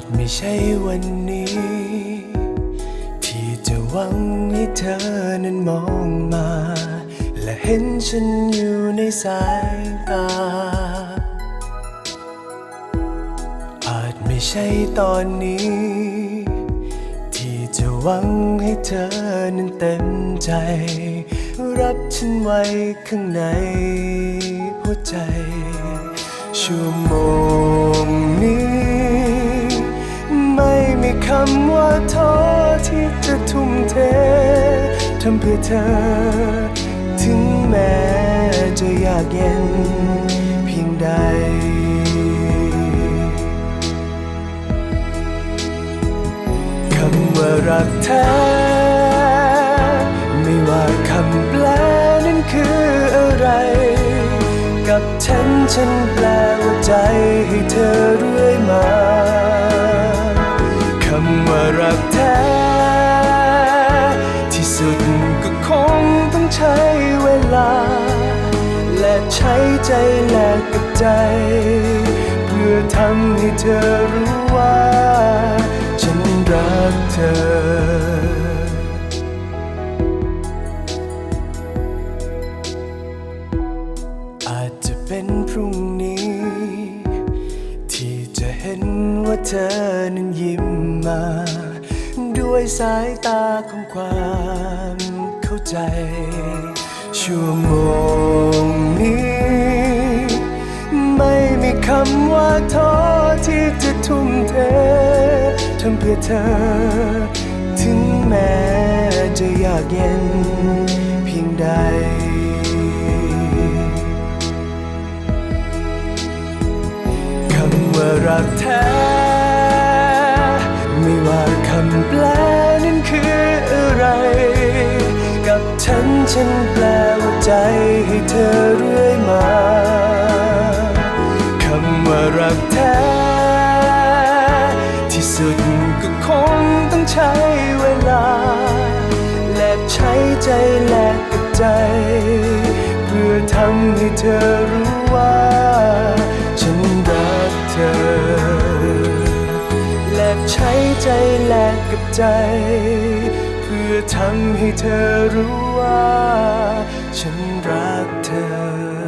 จไม่ใช่วันนี้ ที่จะหวังให้เธอนั้นมองมา และเห็นฉันอยู่ในสายตา อาจไม่ใช่ตอนนี้ ที่จะหวังให้เธอนั้นเต็มใจ รับฉันไว้ข้างในหัวใจ ชั่วโมงนี้ำว่าท้อที่จะทุ่มเททำเพื่อเธอ ถึงแม้จะยากเย็นเพียงใดคำว่ารักแท้ไม่ว่าคำแปลนั้นคืออะไร กับฉันฉันแปลว่าใจให้เธอเรื่อยมา ใช้เวลา และใช้ใจแลกกับใจ เพื่อทำให้เธอรู้ว่า ฉันรักเธออาจจะเป็นพรุ่งนี้ ที่จะเห็นว่าเธอนั้นยิ้มมา ด้วยสายตาของความ ใจ ชั่วโมงนี้ ไม่มีคำว่าท้อที่จะทุ่มเททำเพื่อเธอ ถึงแม้จะยากเย็นเพียงใดคำว่ารักแท้ ไม่ว่าคำแปล ฉันฉันแปลว่าใจให้เธอเรื่อยมา คำว่ารักแท้ ที่สุดก็คงต้องใช้เวลา และใช้ใจแลกกับใจ เพื่อทำให้เธอรู้ว่า ฉันรักเธอ และใช้ใจแลกกับใจ พื่อทำให้เธอรู้ว่า ฉันรักเธอ